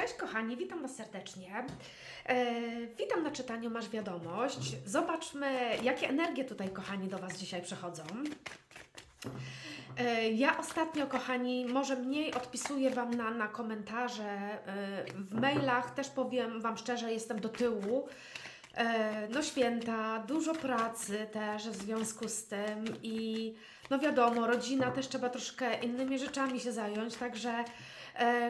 Cześć kochani, witam Was serdecznie. E, witam na czytaniu Masz Wiadomość. Zobaczmy, jakie energie tutaj, kochani, do Was dzisiaj przychodzą. E, ja ostatnio, kochani, może mniej odpisuję Wam na, na komentarze. E, w mailach też powiem Wam szczerze, jestem do tyłu. E, No święta, dużo pracy też w związku z tym i no wiadomo, rodzina też trzeba troszkę innymi rzeczami się zająć, także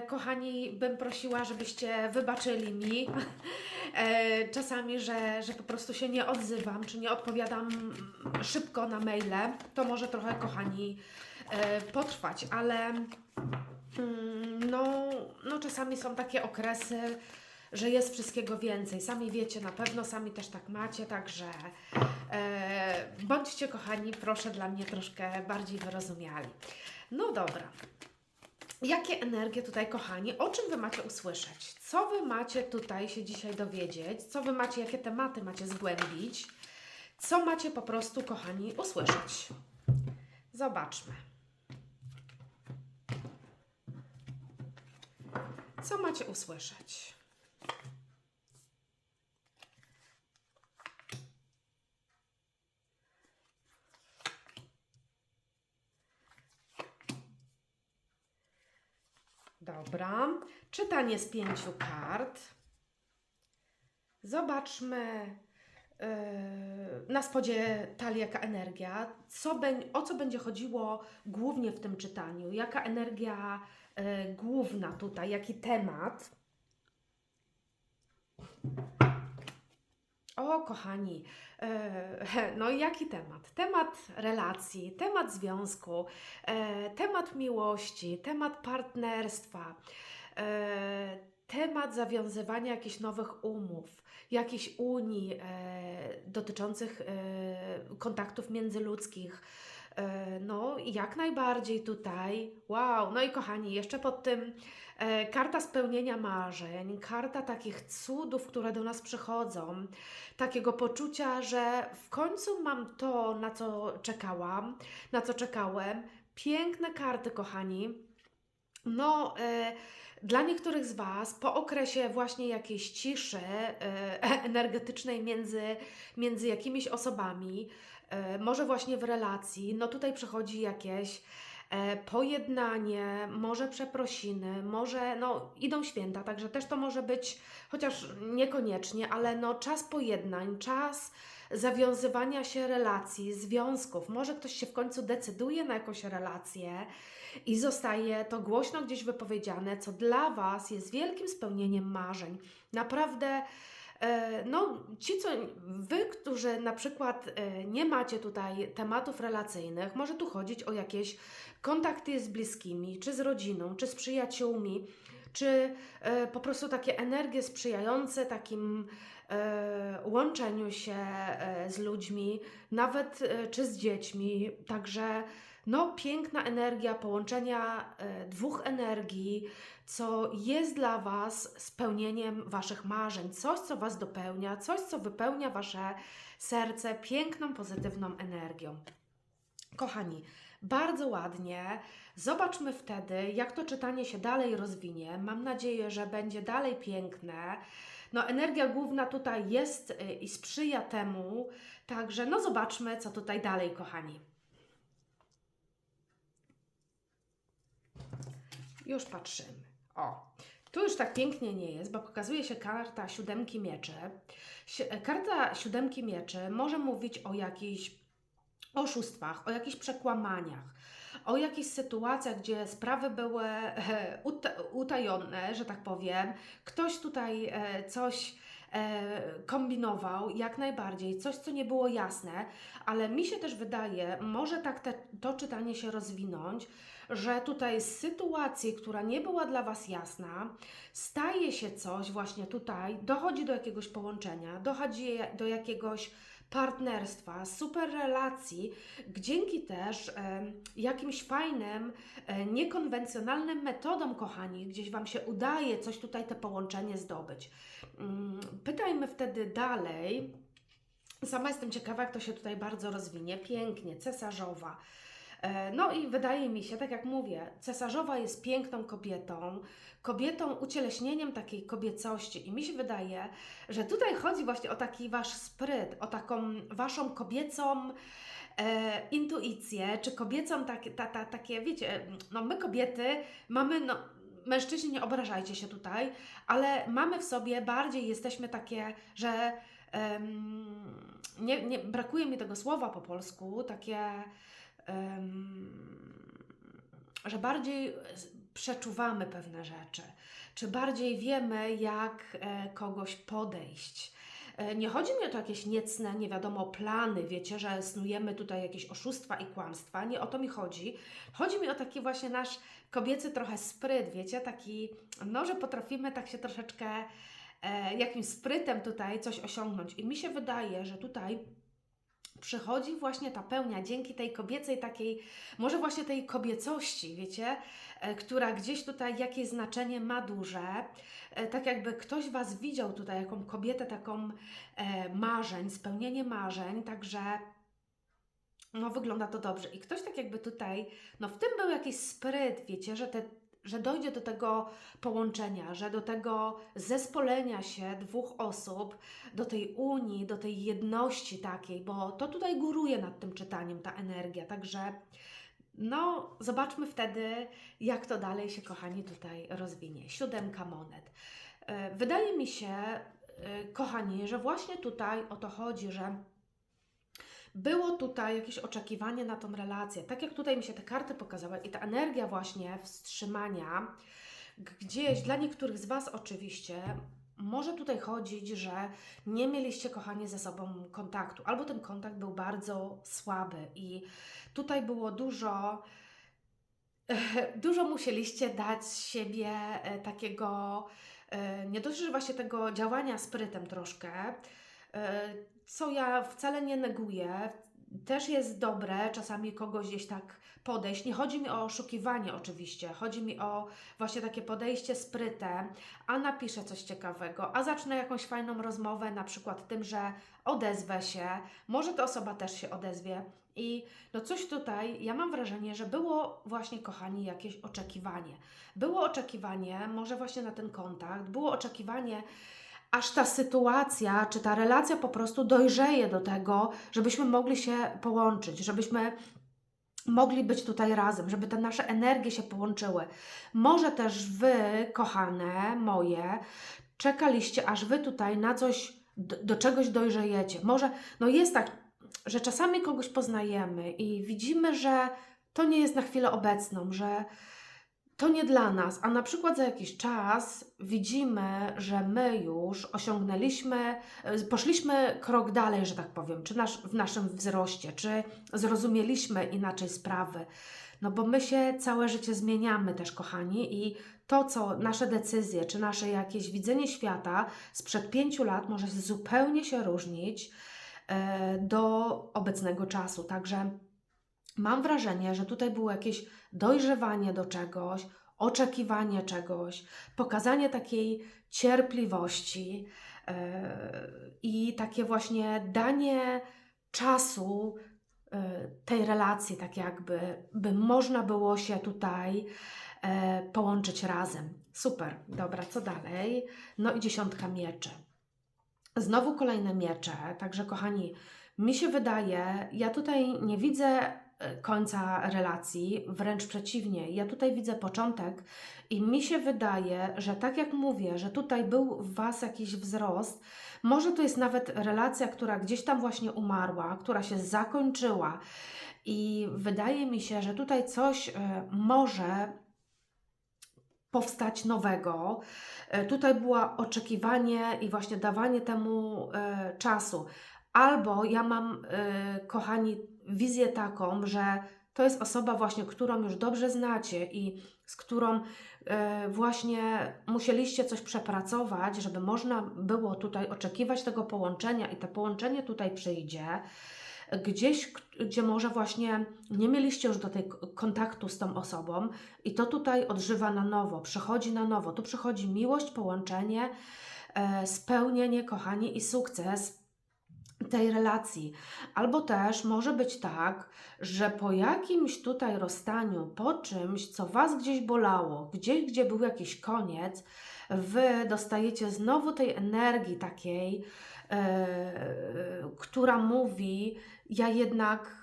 kochani, bym prosiła, żebyście wybaczyli mi e, czasami, że, że po prostu się nie odzywam, czy nie odpowiadam szybko na maile, to może trochę, kochani, e, potrwać, ale mm, no, no czasami są takie okresy, że jest wszystkiego więcej. Sami wiecie na pewno, sami też tak macie, także e, bądźcie kochani, proszę dla mnie troszkę bardziej wyrozumiali. No dobra. Jakie energie tutaj, kochani? O czym Wy macie usłyszeć? Co Wy macie tutaj się dzisiaj dowiedzieć? Co Wy macie, jakie tematy macie zgłębić? Co macie po prostu, kochani, usłyszeć? Zobaczmy. Co macie usłyszeć? Dobra. Czytanie z pięciu kart. Zobaczmy yy, na spodzie talii jaka energia. Co o co będzie chodziło głównie w tym czytaniu? Jaka energia yy, główna tutaj? Jaki temat? O, kochani, e, no i jaki temat? Temat relacji, temat związku, e, temat miłości, temat partnerstwa, e, temat zawiązywania jakichś nowych umów, jakichś unii dotyczących kontaktów międzyludzkich. E, No, jak najbardziej tutaj. Wow, no i kochani, jeszcze pod tym e, karta spełnienia marzeń, karta takich cudów, które do nas przychodzą, takiego poczucia, że w końcu mam to, na co czekałam, na co czekałem. Piękne karty, kochani. No, e, dla niektórych z Was po okresie właśnie jakiejś ciszy e, energetycznej między, między jakimiś osobami, może właśnie w relacji, no tutaj przychodzi jakieś e, pojednanie, może przeprosiny, może no idą święta, także też to może być, chociaż niekoniecznie, ale no czas pojednań, czas zawiązywania się relacji, związków. Może ktoś się w końcu decyduje na jakąś relację i zostaje to głośno gdzieś wypowiedziane, co dla Was jest wielkim spełnieniem marzeń. Naprawdę. E, No, ci, co wy, którzy na przykład e, nie macie tutaj tematów relacyjnych, może tu chodzić o jakieś kontakty z bliskimi, czy z rodziną, czy z przyjaciółmi, czy e, po prostu takie energie sprzyjające takim łączeniu się z ludźmi, nawet czy z dziećmi. Także no, piękna energia połączenia dwóch energii, co jest dla Was spełnieniem Waszych marzeń, coś, co Was dopełnia, coś, co wypełnia Wasze serce piękną, pozytywną energią. Kochani, bardzo ładnie. Zobaczmy wtedy, jak to czytanie się dalej rozwinie. Mam nadzieję, że będzie dalej piękne. No, energia główna tutaj jest y, i sprzyja temu, także no zobaczmy, co tutaj dalej, kochani. Już patrzymy. O, tu już tak pięknie nie jest, bo pokazuje się karta siódemki mieczy. Karta siódemki mieczy może mówić o jakichś oszustwach, o jakichś przekłamaniach, o jakichś sytuacjach, gdzie sprawy były uta- utajone, że tak powiem. Ktoś tutaj e, coś e, kombinował, jak najbardziej, coś, co nie było jasne, ale mi się też wydaje, może tak te, to czytanie się rozwinąć, że tutaj z sytuacji, która nie była dla Was jasna, staje się coś właśnie tutaj, dochodzi do jakiegoś połączenia, dochodzi do jakiegoś partnerstwa, super relacji, dzięki też e, jakimś fajnym, e, niekonwencjonalnym metodom, kochani, gdzieś Wam się udaje coś tutaj te połączenie zdobyć. Mm, Pytajmy wtedy dalej. Sama jestem ciekawa, jak to się tutaj bardzo rozwinie. Pięknie, cesarzowa. E, No i wydaje mi się, tak jak mówię, cesarzowa jest piękną kobietą, kobietą ucieleśnieniem takiej kobiecości. I mi się wydaje, że tutaj chodzi właśnie o taki wasz spryt, o taką waszą kobiecą e, intuicję, czy kobiecą takie, ta, ta, takie, wiecie, no my kobiety mamy, no mężczyźni nie obrażajcie się tutaj, ale mamy w sobie bardziej, jesteśmy takie, że nie, nie, brakuje mi tego słowa po polsku, takie, że bardziej przeczuwamy pewne rzeczy, czy bardziej wiemy, jak e, kogoś podejść. E, Nie chodzi mi o to jakieś niecne, nie wiadomo, plany, wiecie, że snujemy tutaj jakieś oszustwa i kłamstwa. Nie o to mi chodzi. Chodzi mi o taki właśnie nasz kobiecy trochę spryt, wiecie, taki, no, że potrafimy tak się troszeczkę e, jakimś sprytem tutaj coś osiągnąć. I mi się wydaje, że tutaj przychodzi właśnie ta pełnia dzięki tej kobiecej takiej, może właśnie tej kobiecości, wiecie, e, która gdzieś tutaj jakieś znaczenie ma duże. E, Tak jakby ktoś Was widział tutaj, jaką kobietę taką e, marzeń, spełnienie marzeń, także no wygląda to dobrze. I ktoś tak jakby tutaj, no w tym był jakiś spryt, wiecie, że, te, że dojdzie do tego połączenia, że do tego zespolenia się dwóch osób, do tej unii, do tej jedności takiej, bo to tutaj góruje nad tym czytaniem, ta energia, także no zobaczmy wtedy, jak to dalej się, kochani, tutaj rozwinie. Siódemka monet. E, Wydaje mi się, e, kochani, że właśnie tutaj o to chodzi, że było tutaj jakieś oczekiwanie na tą relację. Tak jak tutaj mi się te karty pokazały i ta energia właśnie wstrzymania, gdzieś dla niektórych z Was oczywiście, może tutaj chodzić, że nie mieliście, kochani, ze sobą kontaktu, albo ten kontakt był bardzo słaby i tutaj było dużo, dużo musieliście dać siebie e, takiego, e, nie dość, że właśnie tego działania sprytem troszkę, co ja wcale nie neguję, też jest dobre czasami kogoś gdzieś tak podejść. Nie chodzi mi o oszukiwanie oczywiście, chodzi mi o właśnie takie podejście sprytem, a napiszę coś ciekawego, a zacznę jakąś fajną rozmowę, na przykład tym, że odezwę się, może ta osoba też się odezwie. I no coś tutaj, ja mam wrażenie, że było właśnie, kochani, jakieś oczekiwanie. Było oczekiwanie, może właśnie na ten kontakt, było oczekiwanie, aż ta sytuacja, czy ta relacja po prostu dojrzeje do tego, żebyśmy mogli się połączyć, żebyśmy mogli być tutaj razem, żeby te nasze energie się połączyły. Może też Wy, kochane moje, czekaliście, aż Wy tutaj na coś, do, do czegoś dojrzejecie. Może, no jest tak, że czasami kogoś poznajemy i widzimy, że to nie jest na chwilę obecną, że to nie dla nas, a na przykład za jakiś czas widzimy, że my już osiągnęliśmy, e, poszliśmy krok dalej, że tak powiem, czy nasz, w naszym wzroście, czy zrozumieliśmy inaczej sprawy. No bo my się całe życie zmieniamy też, kochani, i to, co nasze decyzje, czy nasze jakieś widzenie świata sprzed pięciu lat może zupełnie się różnić e, do obecnego czasu. Także mam wrażenie, że tutaj było jakieś dojrzewanie do czegoś, oczekiwanie czegoś, pokazanie takiej cierpliwości yy, i takie właśnie danie czasu yy, tej relacji, tak jakby, by można było się tutaj yy, połączyć razem. Super, dobra, co dalej? No i dziesiątka mieczy. Znowu kolejne miecze, także kochani, mi się wydaje, ja tutaj nie widzę końca relacji, wręcz przeciwnie. Ja tutaj widzę początek i mi się wydaje, że tak jak mówię, że tutaj był w Was jakiś wzrost, może to jest nawet relacja, która gdzieś tam właśnie umarła, która się zakończyła i wydaje mi się, że tutaj coś e, może powstać nowego. E, Tutaj było oczekiwanie i właśnie dawanie temu e, czasu. Albo ja mam, kochani, wizję taką, że to jest osoba właśnie, którą już dobrze znacie i z którą e, właśnie musieliście coś przepracować, żeby można było tutaj oczekiwać tego połączenia i to połączenie tutaj przyjdzie. Gdzieś, gdzie może właśnie nie mieliście już do tej kontaktu z tą osobą, i to tutaj odżywa na nowo, przychodzi na nowo. Tu przychodzi miłość, połączenie, e, spełnienie, kochanie i sukces tej relacji. Albo też może być tak, że po jakimś tutaj rozstaniu, po czymś, co Was gdzieś bolało, gdzieś, gdzie był jakiś koniec, Wy dostajecie znowu tej energii takiej, e, która mówi, ja jednak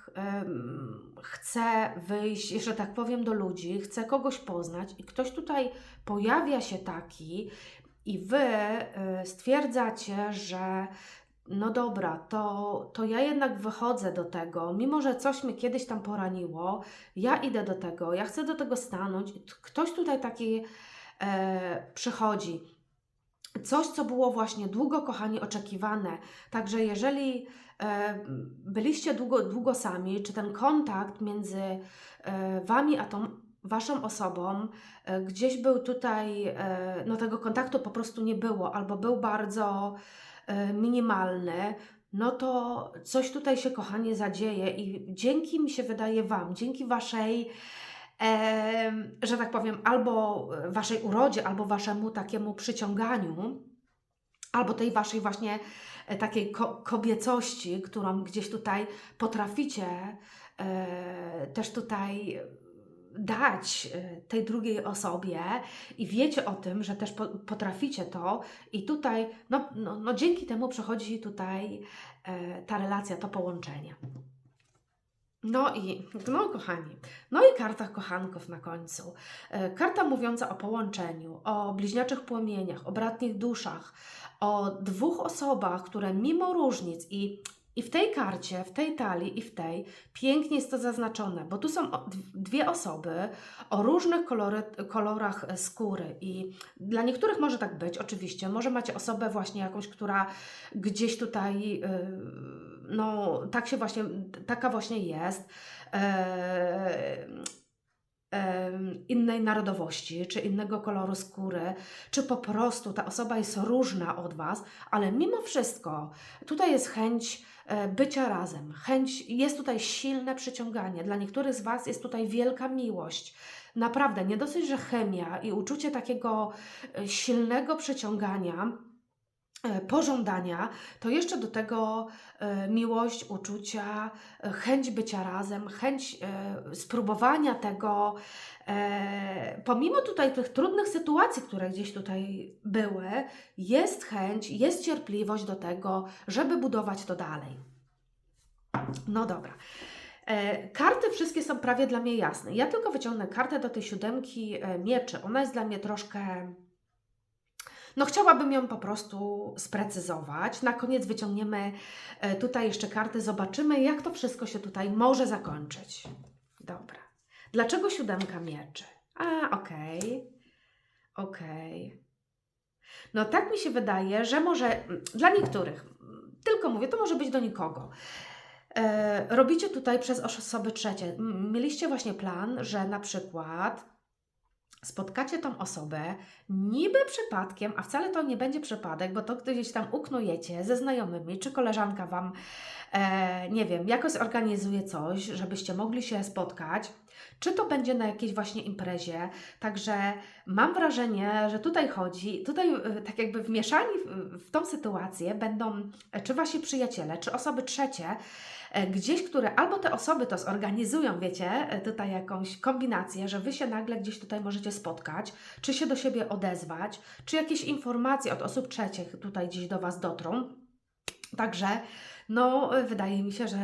chcę wyjść, że tak powiem, do ludzi, chcę kogoś poznać i ktoś tutaj pojawia się taki i wy e, stwierdzacie, że no dobra, to, to ja jednak wychodzę do tego, mimo że coś mnie kiedyś tam poraniło, ja idę do tego, ja chcę do tego stanąć. Ktoś tutaj taki e, przychodzi. Coś, co było właśnie długo, kochani, oczekiwane. Także jeżeli e, byliście długo, długo sami, czy ten kontakt między e, Wami a tą Waszą osobą e, gdzieś był tutaj, e, no tego kontaktu po prostu nie było, albo był bardzo E, minimalne, no to coś tutaj się, kochanie, zadzieje i dzięki, mi się wydaje, Wam, dzięki Waszej, e, że tak powiem, albo Waszej urodzie, albo Waszemu takiemu przyciąganiu, albo tej Waszej właśnie e, takiej ko kobiecości, którą gdzieś tutaj potraficie e, też tutaj dać y, tej drugiej osobie i wiecie o tym, że też potraficie to i tutaj, no, no, no dzięki temu przechodzi tutaj e, ta relacja, to połączenie. No i, no kochani, no i karta kochanków na końcu. E, karta mówiąca o połączeniu, o bliźniaczych płomieniach, o bratnich duszach, o dwóch osobach, które mimo różnic i i w tej karcie, w tej talii i w tej pięknie jest to zaznaczone, bo tu są dwie osoby o różnych kolory, kolorach e, skóry i dla niektórych może tak być, oczywiście. Może macie osobę właśnie jakąś, która gdzieś tutaj, e, no tak się właśnie, taka właśnie jest. Innej narodowości, czy innego koloru skóry, czy po prostu ta osoba jest różna od Was, ale mimo wszystko tutaj jest chęć E, bycia razem. Chęć, jest tutaj silne przyciąganie. Dla niektórych z Was jest tutaj wielka miłość. Naprawdę, nie dosyć, że chemia i uczucie takiego e, silnego przyciągania, pożądania, to jeszcze do tego miłość, uczucia, chęć bycia razem, chęć spróbowania tego, pomimo tutaj tych trudnych sytuacji, które gdzieś tutaj były, jest chęć, jest cierpliwość do tego, żeby budować to dalej. No dobra. E, karty wszystkie są prawie dla mnie jasne. Ja tylko wyciągnę kartę do tej siódemki e, mieczy. Ona jest dla mnie troszkę. No, chciałabym ją po prostu sprecyzować. Na koniec wyciągniemy e, tutaj jeszcze karty, zobaczymy, jak to wszystko się tutaj może zakończyć. Dobra. Dlaczego siódemka mieczy? A, okej. Okay. Okej. Okay. No, tak mi się wydaje, że może dla niektórych, tylko mówię, to może być do nikogo. E, robicie tutaj przez osoby trzecie. Mieliście właśnie plan, że na przykład spotkacie tą osobę niby przypadkiem, a wcale to nie będzie przypadek, bo to gdzieś tam uknujecie ze znajomymi, czy koleżanka Wam, e, nie wiem, jakoś organizuje coś, żebyście mogli się spotkać, czy to będzie na jakiejś właśnie imprezie. Także mam wrażenie, że tutaj chodzi, tutaj e, tak jakby wmieszani w, w tą sytuację będą e, czy Wasi przyjaciele, czy osoby trzecie, gdzieś, które albo te osoby to zorganizują, wiecie, e, tutaj jakąś kombinację, że Wy się nagle gdzieś tutaj możecie spotkać, czy się do siebie odezwać, czy jakieś informacje od osób trzecich tutaj gdzieś do Was dotrą. Także, no, e, wydaje mi się, że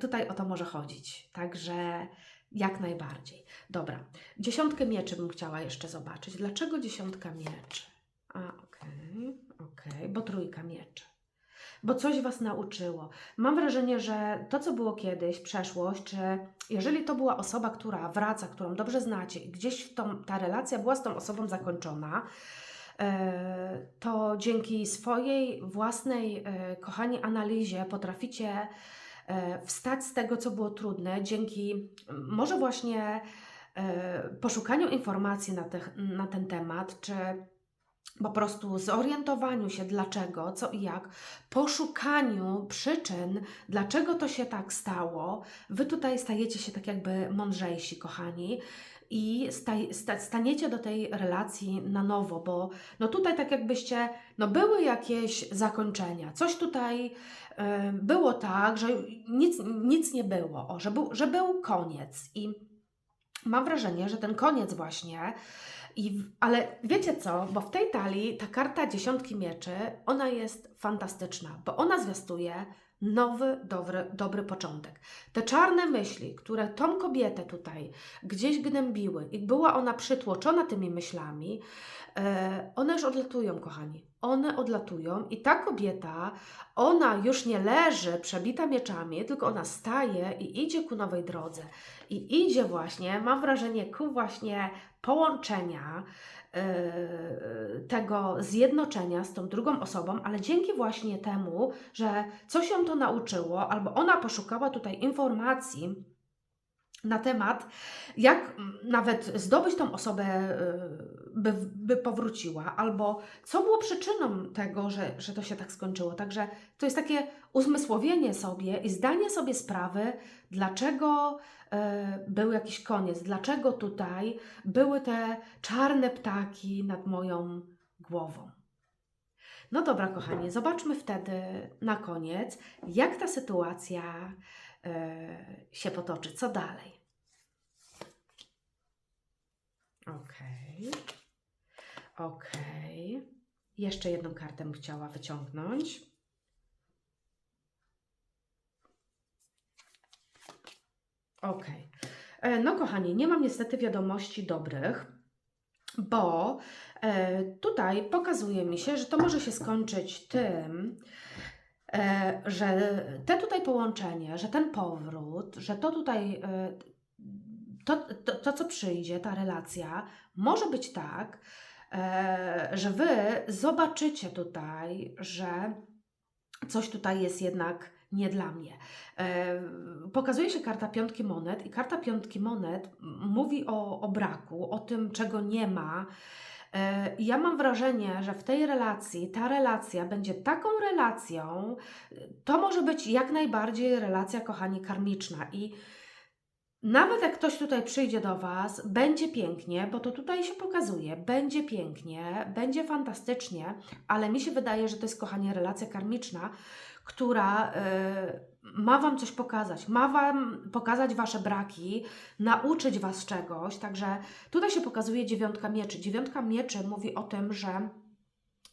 tutaj o to może chodzić. Także jak najbardziej. Dobra, dziesiątkę mieczy bym chciała jeszcze zobaczyć. Dlaczego dziesiątka mieczy? A, okej, okay, okej, okay, bo trójka mieczy bo coś Was nauczyło. Mam wrażenie, że to, co było kiedyś, przeszłość, czy jeżeli to była osoba, która wraca, którą dobrze znacie i gdzieś tą, ta relacja była z tą osobą zakończona, e, to dzięki swojej własnej, e, kochani, analizie potraficie e, wstać z tego, co było trudne, dzięki może właśnie poszukaniu informacji na, te, na ten temat, czy po prostu zorientowaniu się dlaczego, co i jak, poszukaniu przyczyn, dlaczego to się tak stało, wy tutaj stajecie się tak jakby mądrzejsi, kochani. i staj, sta, staniecie do tej relacji na nowo, bo no tutaj tak jakbyście, no były jakieś zakończenia, coś tutaj e, było tak, że nic, nic nie było, o, że, był, że był koniec i mam wrażenie, że ten koniec właśnie i, ale wiecie co, bo w tej talii ta karta dziesiątki mieczy, ona jest fantastyczna, bo ona zwiastuje nowy, dobry, dobry początek. Te czarne myśli, które tą kobietę tutaj gdzieś gnębiły i była ona przytłoczona tymi myślami, e, one już odlatują, kochani. One odlatują i ta kobieta, ona już nie leży przebita mieczami, tylko ona staje i idzie ku nowej drodze. I idzie właśnie, mam wrażenie, ku właśnie połączenia tego zjednoczenia z tą drugą osobą, ale dzięki właśnie temu, że coś ją to nauczyło, albo ona poszukała tutaj informacji na temat, jak nawet zdobyć tą osobę, e, by, by powróciła, albo co było przyczyną tego, że, że to się tak skończyło. Także to jest takie uzmysłowienie sobie i zdanie sobie sprawy, dlaczego e, był jakiś koniec, dlaczego tutaj były te czarne ptaki nad moją głową. No dobra, kochani, zobaczmy wtedy na koniec, jak ta sytuacja e, się potoczy. Co dalej? Okej. Okej. Jeszcze jedną kartę bym chciała wyciągnąć. Okej. E, No, kochani, nie mam niestety wiadomości dobrych, bo e, tutaj pokazuje mi się, że to może się skończyć tym, e, że te tutaj połączenie, że ten powrót, że to tutaj, to, to, to co przyjdzie, ta relacja, może być tak, że wy zobaczycie tutaj, że coś tutaj jest jednak nie dla mnie. E, Pokazuje się karta piątki monet i karta piątki monet mówi o, o braku, o tym, czego nie ma. E, Ja mam wrażenie, że w tej relacji, ta relacja będzie taką relacją, to może być jak najbardziej relacja, kochani, karmiczna. I nawet jak ktoś tutaj przyjdzie do Was, będzie pięknie, bo to tutaj się pokazuje, będzie pięknie, będzie fantastycznie, ale mi się wydaje, że to jest, kochanie, relacja karmiczna, która e, ma Wam coś pokazać, ma Wam pokazać Wasze braki, nauczyć Was czegoś. Także tutaj się pokazuje dziewiątka mieczy. Dziewiątka mieczy mówi o tym, że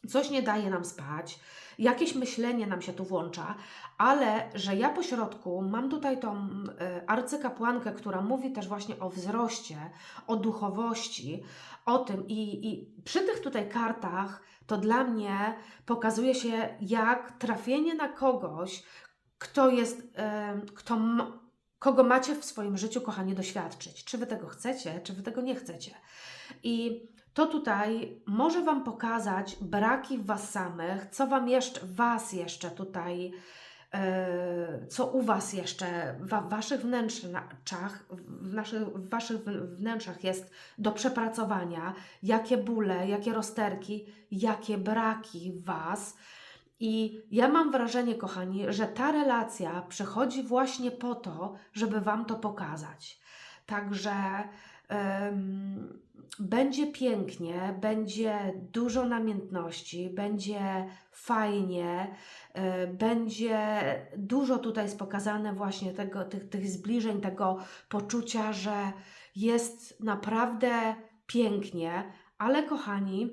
coś nie daje nam spać, jakieś myślenie nam się tu włącza, ale że ja po środku mam tutaj tą e, arcykapłankę, która mówi też właśnie o wzroście, o duchowości, o tym i, i przy tych tutaj kartach to dla mnie pokazuje się jak trafienie na kogoś, kto jest, e, kto kogo macie w swoim życiu, kochanie, doświadczyć. Czy wy tego chcecie, czy wy tego nie chcecie. I to tutaj może Wam pokazać braki w Was samych, co Wam jeszcze, Was jeszcze tutaj, e, co u Was jeszcze, w Waszych wnętrzach, w, naszych, w Waszych wn- wnętrzach jest do przepracowania, jakie bóle, jakie rozterki, jakie braki w Was. I ja mam wrażenie, kochani, że ta relacja przychodzi właśnie po to, żeby Wam to pokazać. Także em, będzie pięknie, będzie dużo namiętności, będzie fajnie, e, będzie dużo tutaj jest pokazane właśnie tego, tych, tych zbliżeń, tego poczucia, że jest naprawdę pięknie, ale kochani,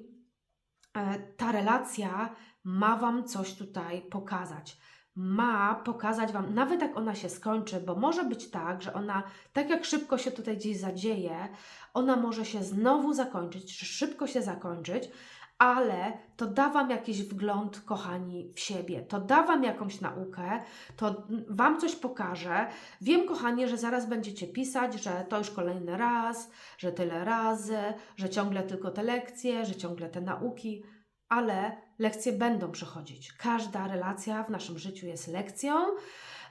e, ta relacja ma Wam coś tutaj pokazać. Ma pokazać Wam, nawet jak ona się skończy, bo może być tak, że ona, tak jak szybko się tutaj gdzieś zadzieje, ona może się znowu zakończyć, czy szybko się zakończyć, ale to da Wam jakiś wgląd, kochani, w siebie. To da Wam jakąś naukę, to Wam coś pokaże. Wiem, kochani, że zaraz będziecie pisać, że to już kolejny raz, że tyle razy, że ciągle tylko te lekcje, że ciągle te nauki, ale lekcje będą przychodzić. Każda relacja w naszym życiu jest lekcją.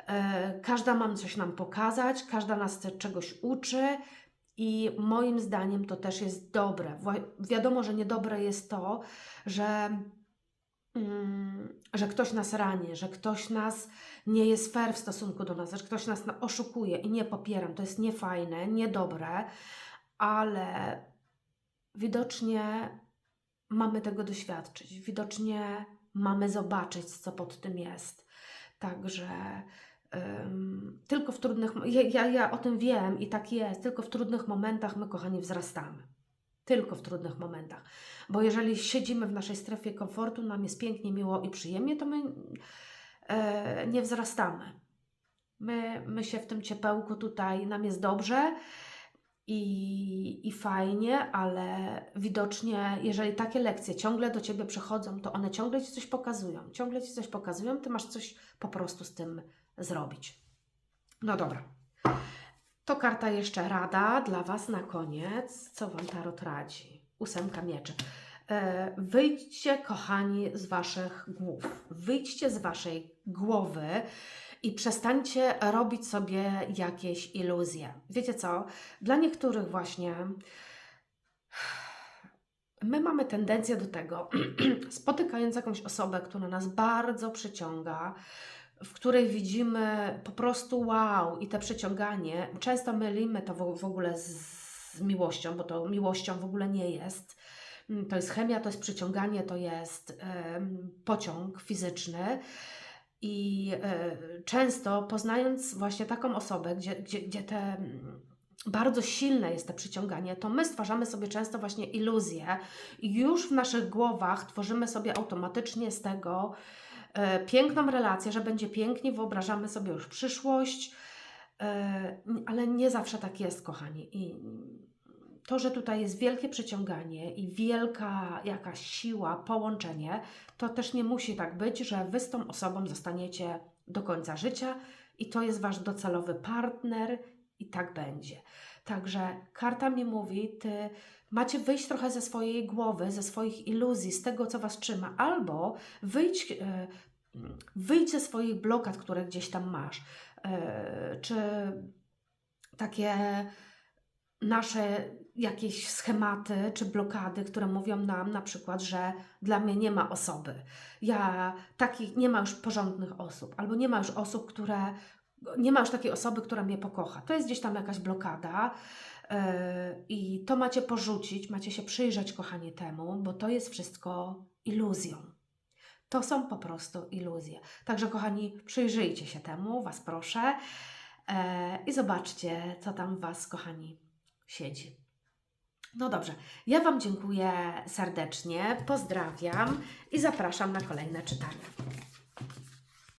e, Każda ma coś nam pokazać, każda nas czegoś uczy i moim zdaniem to też jest dobre. Wiadomo, że niedobre jest to, że, mm, że ktoś nas rani, że ktoś nas nie jest fair w stosunku do nas, że ktoś nas na- oszukuje i nie popieram. To jest niefajne, niedobre, ale widocznie mamy tego doświadczyć, widocznie mamy zobaczyć, co pod tym jest. Także ym, tylko w trudnych, ja, ja, ja o tym wiem i tak jest, tylko w trudnych momentach my, kochani, wzrastamy. Tylko w trudnych momentach. Bo jeżeli siedzimy w naszej strefie komfortu, nam jest pięknie, miło i przyjemnie, to my e, nie wzrastamy. My, my się w tym ciepełku tutaj, nam jest dobrze i, i fajnie, ale widocznie, jeżeli takie lekcje ciągle do Ciebie przychodzą, to one ciągle Ci coś pokazują. Ciągle Ci coś pokazują, Ty masz coś po prostu z tym zrobić. No dobra. To karta jeszcze rada dla Was na koniec. Co Wam Tarot radzi? Ósemka mieczy. E, Wyjdźcie, kochani, z Waszych głów. Wyjdźcie z Waszej głowy i przestańcie robić sobie jakieś iluzje. Wiecie co? Dla niektórych właśnie my mamy tendencję do tego, spotykając jakąś osobę, która nas bardzo przyciąga, w której widzimy po prostu wow i te przyciąganie, często mylimy to w, ogóle z, miłością, bo to miłością w ogóle nie jest. To jest chemia, to jest przyciąganie, to jest pociąg fizyczny. I e, często poznając właśnie taką osobę, gdzie, gdzie, gdzie te mm, bardzo silne jest to przyciąganie, to my stwarzamy sobie często właśnie iluzje i już w naszych głowach tworzymy sobie automatycznie z tego e, piękną relację, że będzie pięknie, wyobrażamy sobie już przyszłość, e, ale nie zawsze tak jest, kochani. I to, że tutaj jest wielkie przyciąganie i wielka jakaś siła, połączenie, to też nie musi tak być, że Wy z tą osobą zostaniecie do końca życia i to jest Wasz docelowy partner i tak będzie. Także karta mi mówi, Ty macie wyjść trochę ze swojej głowy, ze swoich iluzji, z tego, co Was trzyma, albo wyjść, e, wyjdź ze swoich blokad, które gdzieś tam masz. E, czy takie nasze jakieś schematy czy blokady, które mówią nam na przykład, że dla mnie nie ma osoby. Ja takich nie ma już porządnych osób, albo nie ma już osób, które nie ma już takiej osoby, która mnie pokocha. To jest gdzieś tam jakaś blokada. yy, I to macie porzucić, macie się przyjrzeć, kochanie, temu, bo to jest wszystko iluzją. To są po prostu iluzje. Także, kochani, przyjrzyjcie się temu, Was proszę, yy, i zobaczcie, co tam Was, kochani, siedzi. No dobrze, ja Wam dziękuję serdecznie, pozdrawiam i zapraszam na kolejne czytania.